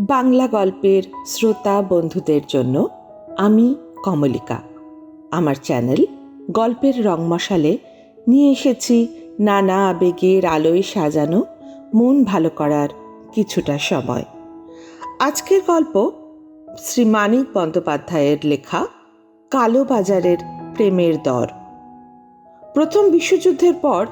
বাংলা গল্পের শ্রোতা বন্ধুদের জন্য আমি কমলিকা। আমার চ্যানেল গল্পের রংমশালে নিয়ে এসেছি নানা আবেগের আলোয় সাজানো, মন ভালো করার কিছুটা সময়। আজকের গল্প শ্রী মানিক বন্দ্যোপাধ্যায়ের লেখা কালো বাজারের প্রেমের দর। প্রথম বিশ্বযুদ্ধের পর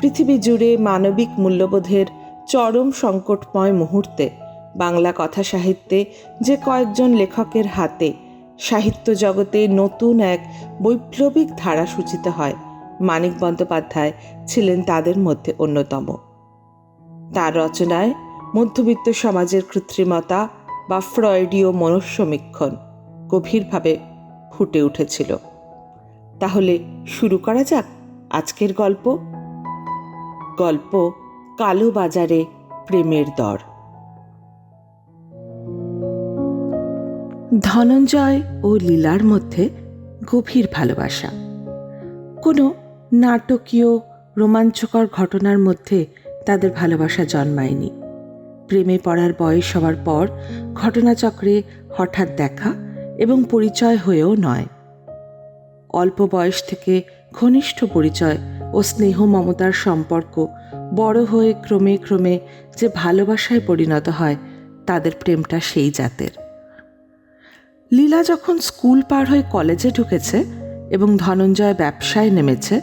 পৃথিবী জুড়ে মানবিক মূল্যবোধের চরম সংকটময় মুহূর্তে বাংলা কথা সাহিত্যে যে কয়েকজন লেখকের হাতে সাহিত্য জগতে নতুন এক বৈপ্লবিক ধারা সূচিত হয়। মানিক বন্দ্যোপাধ্যায় ছিলেন তাদের মধ্যে অন্যতম। তার রচনায় মধ্যবিত্ত সমাজের কৃত্রিমতা বা ফ্রয়েডীয় মনুষ্যমীক্ষণ গভীরভাবে ফুটে উঠেছিল। তাহলে শুরু করা যাক আজকের গল্প? গল্প কালো বাজারে প্রেমের দর। ধনঞ্জয় ও লীলার মধ্যে গভীর ভালোবাসা। কোনো নাটকীয়, রোমাঞ্চকর ঘটনার মধ্যে তাদের ভালোবাসা জন্মায়নি। প্রেমে পড়ার বয়স হওয়ার পর ঘটনাচক্রে হঠাৎ দেখা এবং পরিচয় হয়েও নয়। অল্প বয়স থেকে ঘনিষ্ঠ পরিচয় ও স্নেহ মমতার সম্পর্ক বড় হয়ে ক্রমে ক্রমে যে ভালোবাসায় পরিণত হয়, তাদের প্রেমটা সেই জাতের। লীলা যখন স্কুল পার হয়ে কলেজে ঢুকেছে এবং ধনঞ্জয় ব্যবসায় নেমেছে,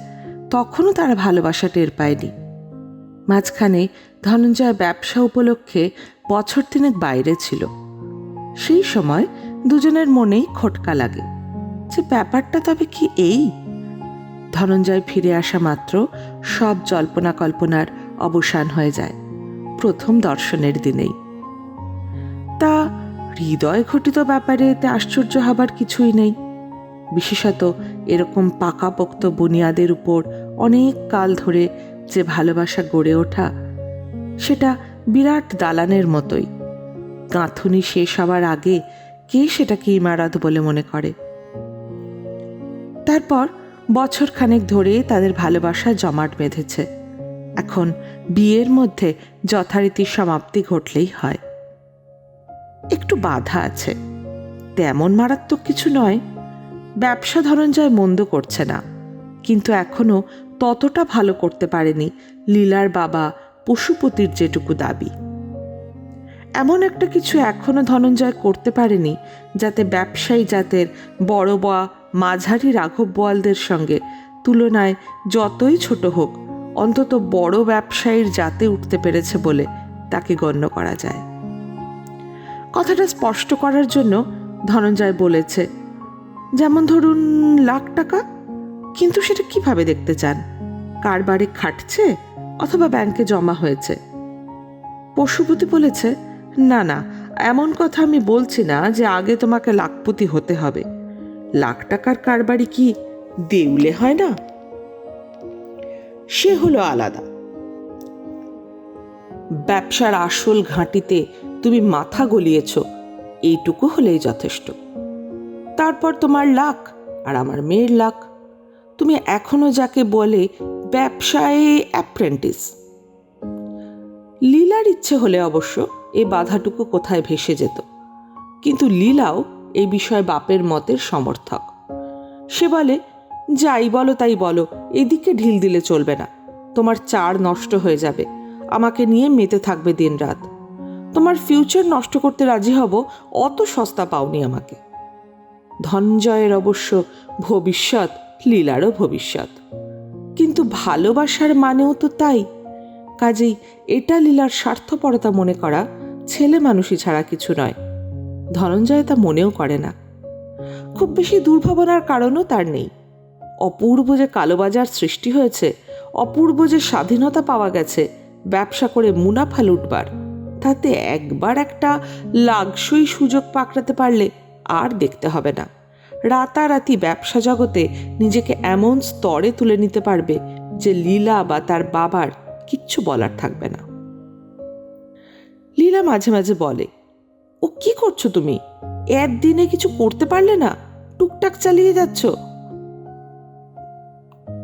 তখনও তারা ভালোবাসা টের পায়নি। মাঝখানে ধনঞ্জয় ব্যবসা উপলক্ষে বছর তিনেক বাইরে ছিল। সেই সময় দুজনের মনেই খটকা লাগে যে ব্যাপারটা তবে কি এই? ধনঞ্জয় ফিরে আসা মাত্র সব জল্পনা কল্পনার অবসান হয়ে যায় প্রথম দর্শনের দিনেই। তা হৃদয় ঘটিত ব্যাপারে এতে আশ্চর্য হবার কিছুই নেই। বিশেষত এরকম পাকাপোক্ত বুনিয়াদের উপর অনেক কাল ধরে যে ভালোবাসা গড়ে ওঠা, সেটা বিরাট দালানের মতোই। গাঁথুনি শেষ হওয়ার আগে কে সেটাকে ইমারত বলে মনে করে? তারপর বছর খানেক ধরে তাদের ভালোবাসা জমাট বেঁধেছে। এখন বিয়ের মধ্যে যথারীতি সমাপ্তি ঘটলেই হয়। একটু বাধা আছে। তেমন মারাত্মক কিছু নয়। ব্যবসা ধনঞ্জয় মন্দ করছে না। কিন্তু এখনও ততটা ভালো করতে পারেনি লীলার বাবা পশুপতির যেটুকু দাবি। এমন একটা কিছু এখনও ধনঞ্জয় করতে পারেনি যাতে ব্যবসায়ী জাতের বড় বা মাঝারি রাঘব বোয়ালদের সঙ্গে তুলনায় যতই ছোট হোক, অন্তত বড় ব্যবসায়ীর জাতে উঠতে পেরেছে বলে তাকে গণ্য করা যায়। কথাটা স্পষ্ট করার জন্য ধনঞ্জয় বলেছে, যেমন ধরুন লাখ টাকা, কিন্তু সেটা কীভাবে দেখতে চান? কার বাড়ি খাটছে অথবা ব্যাংকে জমা হয়েছে? পশুপতি বলেছে, না না, এমন কথা আমি বলছি না যে আগে তোমাকে লাখপতি হতে হবে। লাখ টাকার কারবারি কি দেউলে হয় না? সে হলো আলাদা। ব্যবসার আসল ঘাঁটিতে তুমি মাথা গলিয়েছ, এইটুকু হলেই যথেষ্ট। তারপর তোমার লাখ আর আমার মেয়ের লাখ তুমি এখনও যাকে বলে ব্যবসায় অ্যাপ্রেন্টিস। লীলার ইচ্ছে হলে অবশ্য এ বাধাটুকু কোথায় ভেসে যেত। কিন্তু লীলাও এই বিষয়ে বাপের মতের সমর্থক। সে বলে, যাই বলো তাই বলো, এদিকে ঢিল দিলে চলবে না। তোমার চার নষ্ট হয়ে যাবে। আমাকে নিয়ে মেতে থাকবে দিন রাত তোমার ফিউচার নষ্ট করতে রাজি হব, অত সস্তা পাওনি আমাকে। ধনঞ্জয়ের অবশ্য ভবিষ্যৎ, লীলারও ভবিষ্যৎ। কিন্তু ভালোবাসার মানেও তো তাই। কাজেই এটা লীলার স্বার্থপরতা মনে করা ছেলে মানুষই ছাড়া কিছু নয়। ধনঞ্জয় তা মনেও করে না। খুব বেশি দুর্ভাবনার কারণও তার নেই। অপূর্ব যে কালোবাজার সৃষ্টি হয়েছে, অপূর্ব যে স্বাধীনতা পাওয়া গেছে, ব্যবসা করে মুনাফা লুটবার। তাতে একবার একটা লাগসই সুযোগ পাকড়াতে পারলে আর দেখতে হবে না। রাতারাতি ব্যবসা জগতে নিজেকে এমন স্তরে তুলে নিতে পারবে যে লীলা বা তার বাবার কিচ্ছু বলার থাকবে না। লীলা মাঝে মাঝে বলে, ও কি করছ তুমি? একদিনে কিছু করতে পারলে না? টুকটাক চালিয়ে যাচ্ছ?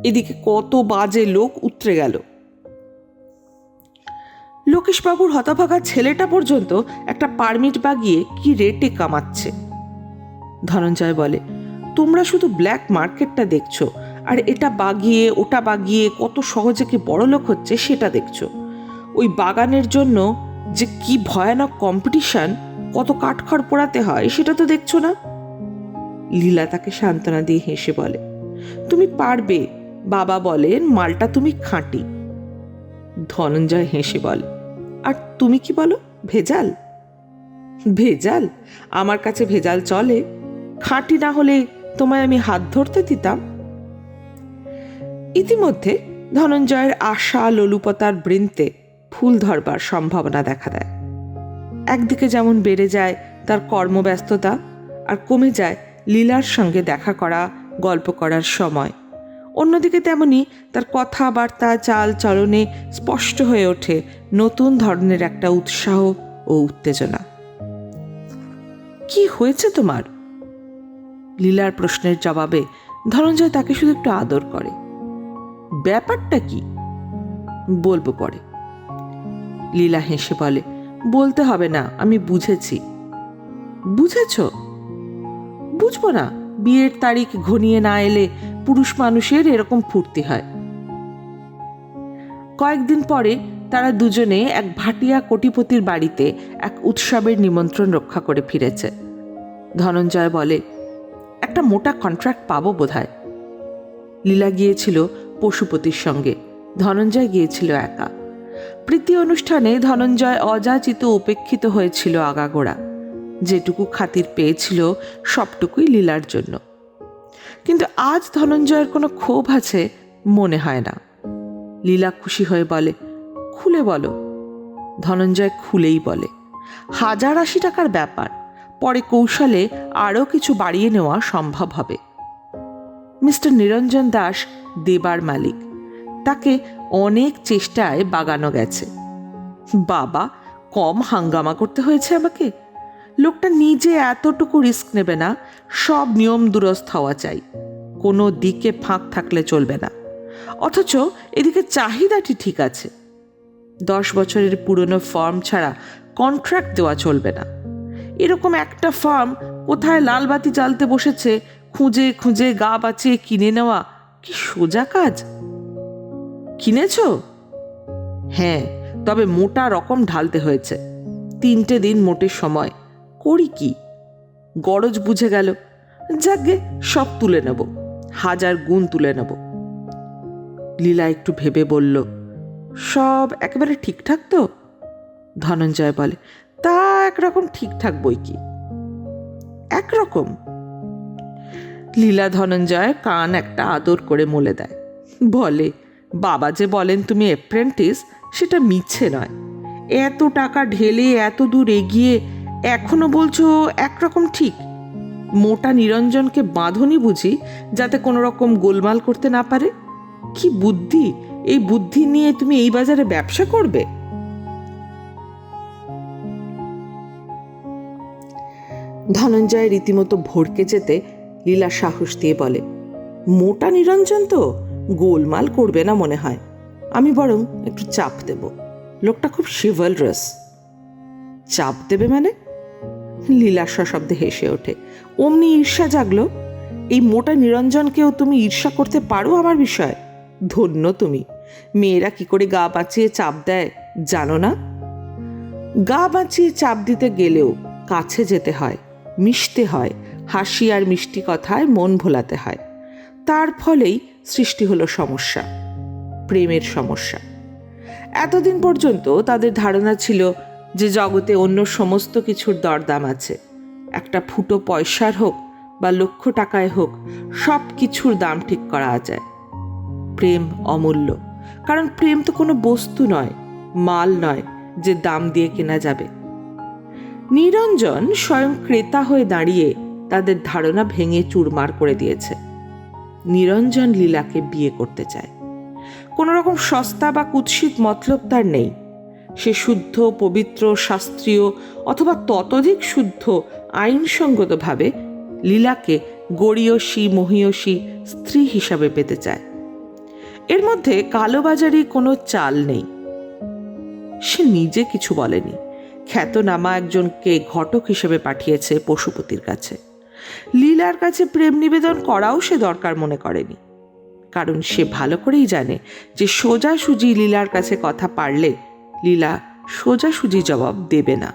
এদিকে কত বাজে লোক উতরে গেল। লোক লোকেশবাবুর হতভাগা ছেলেটা পর্যন্ত একটা পারমিট বাগিয়ে কি রেটে কামাচ্ছে। ধনঞ্জয় বলে, তোমরা শুধু ব্ল্যাক মার্কেটটা দেখছ, আর এটা বাগিয়ে, ওটা বাগিয়ে কত সহজে কি বড় লোক হচ্ছে সেটা দেখছ। ওই বাগানের জন্য যে কি ভয়ানক কম্পিটিশন কত কাঠখড় পোড়াতে হয় সেটা তো দেখছ না? লীলা তাকে সান্ত্বনা দিয়ে হেসে বলে, তুমি পারবে। বাবা বলেন, মালটা তুমি খাঁটি। ধনঞ্জয় হেসে বলে আর তুমি কি বলো, ভেজাল? ভেজাল? আমার কাছে ভেজাল চলে। খাঁটি না হলে তোমায় আমি হাত ধরতে দিতাম। ইতিমধ্যে ধনঞ্জয়ের আশা লোলুপতার বৃন্তে ফুল ধরবার সম্ভাবনা দেখা দেয়। একদিকে যেমন বেড়ে যায় তার কর্মব্যস্ততা, আর কমে যায় লীলার সঙ্গে দেখা করা, গল্প করার সময়। অন্যদিকে তেমনি তার কথাবার্তা চাল চলনে স্পষ্ট হয়ে ওঠে নতুন ধরনের একটা উৎসাহ ও উত্তেজনা। কি হয়েছে তোমার? লীলার প্রশ্নের জবাবে ধনঞ্জয় তাকে শুধু একটু আদর করে। ব্যাপারটা কি? বলব পরে। লীলা হেসে বলে, বলতে হবে না, আমি বুঝেছি। বুঝেছ? বুঝব না, বিয়ের তারিখ ঘনিয়ে না এলে পুরুষ মানুষের এরকম ফুর্তি হয়। কয়েকদিন পরে তারা দুজনে এক ভাটিয়া কোটিপতির বাড়িতে এক উৎসবের নিমন্ত্রণ রক্ষা করে ফিরেছে। ধনঞ্জয় বলে, একটা মোটা কন্ট্রাক্ট পাবো বোধহয়। লীলা গিয়েছিল পশুপতির সঙ্গে। ধনঞ্জয় গিয়েছিল একা। প্রীতি অনুষ্ঠানে ধনঞ্জয় অযাচিত উপেক্ষিত হয়েছিল আগাগোড়া। যেটুকু খাতির পেয়েছিল সবটুকুই লীলার জন্য। কিন্তু আজ ধনঞ্জয়ের কোনো ক্ষোভ আছে মনে হয় না। লীলা খুশি হয়ে বলে, খুলে বলো। ধনঞ্জয় খুলেই বলে, হাজার আশি টাকার ব্যাপার। পরে কৌশলে আরও কিছু বাড়িয়ে নেওয়া সম্ভব হবে। মিস্টার নিরঞ্জন দাস দেবার মালিক। তাকে অনেক চেষ্টায় বাগানো গেছে। বাবা, কম হাঙ্গামা করতে হয়েছে আমাকে? লোকটা নিজে এতটুকু রিস্ক নেবে না, সব নিয়ম দুরস্থ হওয়া চাই। কোনো দিকে ফাঁক থাকলে চলবে না। অথচ এদিকে চাহিদাটি ঠিক আছে। দশ বছরের পুরনো ফার্ম ছাড়া কন্ট্রাক্ট দেওয়া চলবে না। এরকম একটা ফার্ম কোথায় লালবাতি জ্বালতে বসেছে, খুঁজে খুঁজে গা বাঁচিয়ে কিনে নেওয়া কি সোজা কাজ? কিনেছ? হ্যাঁ তবে মোটা রকম ঢালতে হয়েছে। তিনটে দিন মোটে সময়। করি কি? গরজ বুঝে গেল যাকে সব তুলে নেব, হাজার গুণ তুলে নেব। লীলা একটু ভেবে বলল, সব একেবারে ঠিকঠাক তো? ধনঞ্জয় বলে, তা একরকম ঠিকঠাক বই কি? একরকম। লীলা ধনঞ্জয় কান একটা আদর করে মলে দেয়, বলে, বাবা যে বলেন তুমি অ্যাপ্রেন্টিস সেটা মিছে নয়। এত টাকা ঢেলে এত দূর এগিয়ে এখনও বলছো একরকম ঠিক। মোটা নিরঞ্জনকে বাঁধনি বুঝি, যাতে কোনো রকম গোলমাল করতে না পারে? কি বুদ্ধি? এই বুদ্ধি নিয়ে তুমি এই বাজারে ব্যবসা করবে? ধনঞ্জয় রীতিমতো ভড়কে যেতে লীলা সাহস দিয়ে বলে, মোটা নিরঞ্জন তো, গোলমাল করবে না মনে হয়। আমি বরং একটু চাপ দেব। লোকটা খুব শিভালরাস। চাপ দেবে মানে? লীলা সশব্দে হেসে ওঠে। অমনি ঈর্ষা জাগলো, এই মোটা নিরঞ্জনকেও তুমি ঈর্ষা করতে পারো আমার বিষয়? ধন্য তুমি। মেয়েরা কি করে গা বাঁচিয়ে চাপ দেয়, জানো না? গা বাঁচিয়ে চাপ দিতে গেলেও কাছে যেতে হয়, মিশতে হয়, হাসি আর মিষ্টি কথায় মন ভোলাতে হয়। তার ফলেই সৃষ্টি হলো সমস্যা, প্রেমের সমস্যা। এতদিন পর্যন্ত তাদের ধারণা ছিল যে জগতে অন্য সমস্ত কিছুর দরদাম আছে। একটা ফুটো পয়সার হোক বা লক্ষ টাকায় হোক, সব কিছুর দাম ঠিক করা যায়। প্রেম অমূল্য। কারণ প্রেম তো কোনো বস্তু নয়, মাল নয় যে দাম দিয়ে কেনা যাবে। নিরঞ্জন স্বয়ং ক্রেতা হয়ে দাঁড়িয়ে তাদের ধারণা ভেঙে চুরমার করে দিয়েছে। নিরঞ্জন লীলাকে বিয়ে করতে চায়। কোনো রকম সস্তা বা কুৎসিত মতলব তার নেই। সে শুদ্ধ, পবিত্র, শাস্ত্রীয় অথবা ততোধিক শুদ্ধ, আইনসঙ্গতভাবে লীলাকে গড়ীয়সী, মহীয়সী স্ত্রী হিসাবে পেতে চায়। এর মধ্যে কালোবাজারি কোনো চাল নেই। সে নিজে কিছু বলেনি। খ্যাতনামা একজনকে ঘটক হিসেবে পাঠিয়েছে পশুপতির কাছে। লীলার কাছে প্রেম নিবেদন করাও সে দরকার মনে করেনি। কারণ সে ভালো করেই জানে যে সোজাসুজি লীলার কাছে কথা পারলে লীলা সোজাসুজি জবাব দেবে না।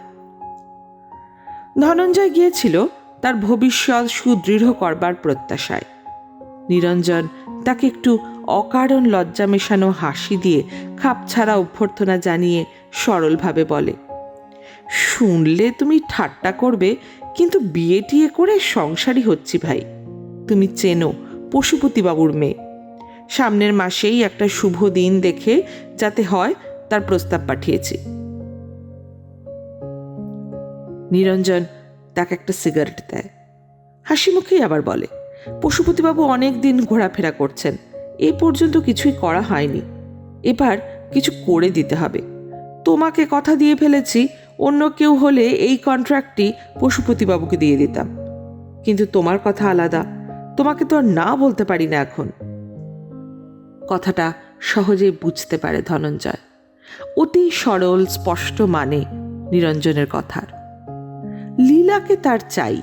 ধনঞ্জয় গিয়েছিল তার ভবিষ্যৎ সুদৃঢ় করবার প্রত্যাশায়। নিরঞ্জন তাকে একটু অকারণ লজ্জা মেশানো হাসি দিয়ে খাপছাড়া অভ্যর্থনা জানিয়ে সরলভাবে বলে, শুনলে তুমি ঠাট্টা করবে, কিন্তু বিয়ে টিয়ে করে সংসারই হচ্ছি ভাই। তুমি চেনো পশুপতিবাবুর মেয়ে। সামনের মাসেই একটা শুভ দিন দেখে যাতে হয় তার প্রস্তাব পাঠিয়েছি। নিরঞ্জন তাকে একটা সিগারেট দেয়। হাসি মুখেই আবার বলে, পশুপতিবাবু অনেক দিন ঘোরাফেরা করছেন। এ পর্যন্ত কিছুই করা হয়নি। এবার কিছু করে দিতে হবে। তোমাকে কথা দিয়ে ফেলেছি, অন্য কেউ হলে এই কন্ট্রাক্টটি পশুপতিবাবুকে দিয়ে দিতাম। কিন্তু তোমার কথা আলাদা। তোমাকে তো আর না বলতে পারি না এখন। কথাটা সহজেই বুঝতে পারে ধনঞ্জয়। অতি সরল, স্পষ্ট মানে নিরঞ্জনের কথার। লীলাকে তার চাই।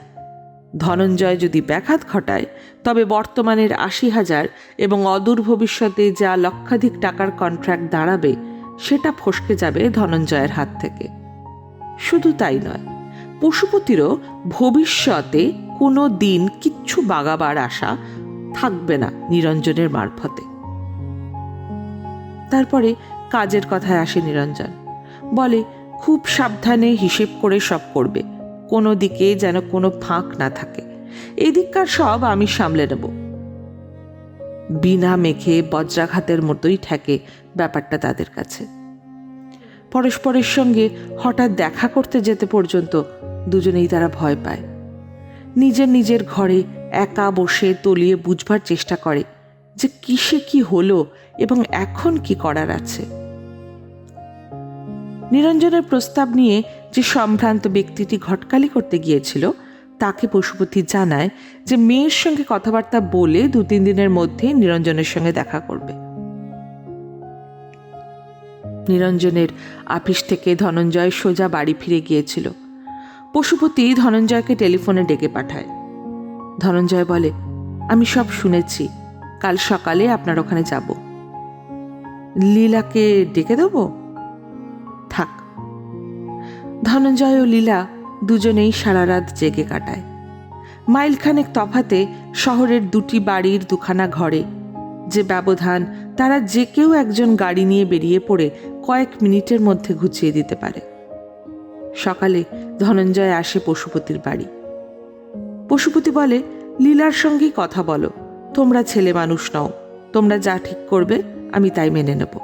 ধনঞ্জয় যদি ব্যাঘাত ঘটায়, তবে বর্তমানের আশি হাজার এবং অদূর ভবিষ্যতে যা লক্ষাধিক টাকার কন্ট্রাক্ট দাঁড়াবে, সেটা ফসকে যাবে ধনঞ্জয়ের হাত থেকে। শুধু তাই নয়, পশুপতিরও ভবিষ্যতে কোনো দিন কিচ্ছু বাগাবার আশা থাকবে না নিরঞ্জনের মারফতে। তারপরে কাজের কথায় আসে নিরঞ্জন। বলে, খুব সাবধানে হিসেব করে সব করবে। কোনো দিকে যেন কোনো ফাঁক না থাকে। এদিককার সব আমি সামলে নেব। বিনা মেঘে বজ্রাঘাতের মতোই ঠেকে ব্যাপারটা তাদের কাছে। পরস্পরের সঙ্গে হঠাৎ দেখা করতে যেতে পর্যন্ত দুজনেই তারা ভয় পায়। নিজের নিজের ঘরে একা বসে তলিয়ে বুঝবার চেষ্টা করে যে কিসে কি হলো এবং এখন কি করার আছে। নিরঞ্জনের প্রস্তাব নিয়ে যে সম্ভ্রান্ত ব্যক্তিটি ঘটকালি করতে গিয়েছিল, তাকে পশুপতি জানায় যে মেয়ের সঙ্গে কথাবার্তা বলে দু তিন দিনের মধ্যে নিরঞ্জনের সঙ্গে দেখা করবে। নিরঞ্জনের আপিস থেকে ধনঞ্জয় সোজা বাড়ি ফিরে গিয়েছিল। পশুপতি ধনঞ্জয়কে টেলিফোনে ডেকে পাঠায়। ধনঞ্জয় বলে, আমি সব শুনেছি। কাল সকালে আপনার ওখানে যাব। লীলাকে ডেকে দেবো? ধনঞ্জয় ও লীলা দুজনেই সারা রাত জেগে কাটায়। মাইলখানেক তফাতে শহরের দুটি বাড়ির দুখানা ঘরে। যে ব্যবধান তারা যে কেউ একজন গাড়ি নিয়ে বেরিয়ে পড়ে কয়েক মিনিটের মধ্যে ঘুচিয়ে দিতে পারে। সকালে ধনঞ্জয় আসে পশুপতির বাড়ি। পশুপতি বলে, লীলার সঙ্গেই কথা বলো। তোমরা ছেলে মানুষ নও। তোমরা যা ঠিক করবে, আমি তাই মেনে নেব।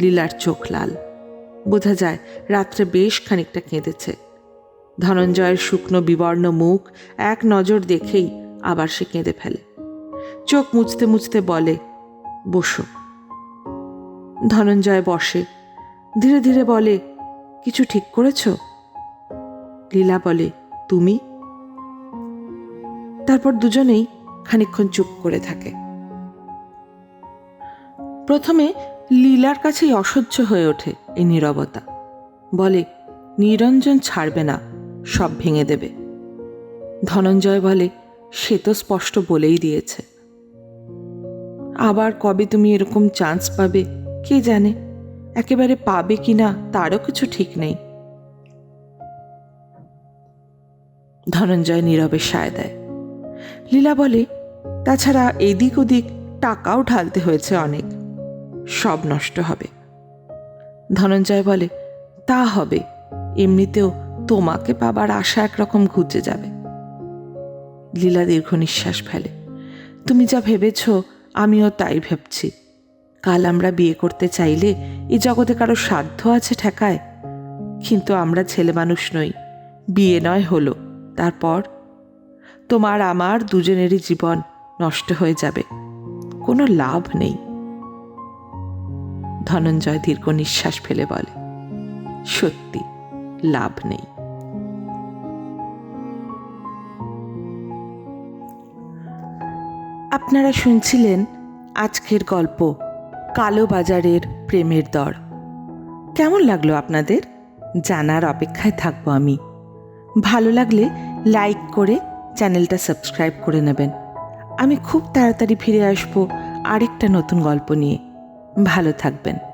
লীলার চোখ লাল। বোঝা যায় রাত্রে বেশ খানিকটা কেঁদেছে। ধনঞ্জয়ের শুকনো বিবর্ণ মুখ এক নজর দেখেই আবার সে কেঁদে ফেলে। চোখ মুছতে মুছতে বলে, বসো। ধনঞ্জয় বসে। ধীরে ধীরে বলে, কিছু ঠিক করেছ? লীলা বলে, তুমি? তারপর দুজনেই খানিকক্ষণ চুপ করে থাকে। প্রথমে লীলার কাছেই অসহ্য হয়ে ওঠে এই নীরবতা। বলে, নিরঞ্জন ছাড়বে না, সব ভেঙে দেবে। ধনঞ্জয় বলে, সে তো স্পষ্ট বলেই দিয়েছে। আবার কবে তুমি এরকম চান্স পাবে, কে জানে? একেবারে পাবে কি না, তারও কিছু ঠিক নেই। ধনঞ্জয় নীরবে সায় দেয়। লীলা বলে, তাছাড়া এদিক ওদিক টাকাও ঢালতে হয়েছে অনেক। সব নষ্ট হবে। ধনঞ্জয় বলে, তা হবে। এমনিতেও তোমাকে পাবার আশা একরকম ঘুচে যাবে। লীলা দীর্ঘ নিঃশ্বাস ফেলে, তুমি যা ভেবেছ, আমিও তাই ভাবছি। কাল আমরা বিয়ে করতে চাইলে এ জগতে কারও সাধ্য আছে ঠেকায়। কিন্তু আমরা ছেলে মানুষ নই, বিয়ে নয় হলো। তারপর? তোমার, আমার দুজনেরই জীবন নষ্ট হয়ে যাবে। কোনো লাভ নেই। ধনঞ্জয় দীর্ঘ নিঃশ্বাস ফেলে বলে, সত্যি, লাভ নেই। আপনারা শুনছিলেন আজকের গল্প, কালো বাজারের প্রেমের দর। কেমন লাগল আপনাদের? জানার অপেক্ষায় থাকব আমি। ভালো লাগলে লাইক করে চ্যানেলটা সাবস্ক্রাইব করে নেবেন। আমি খুব তাড়াতাড়ি ফিরে আসব আরেকটা নতুন গল্প নিয়ে। ভালো থাকবেন।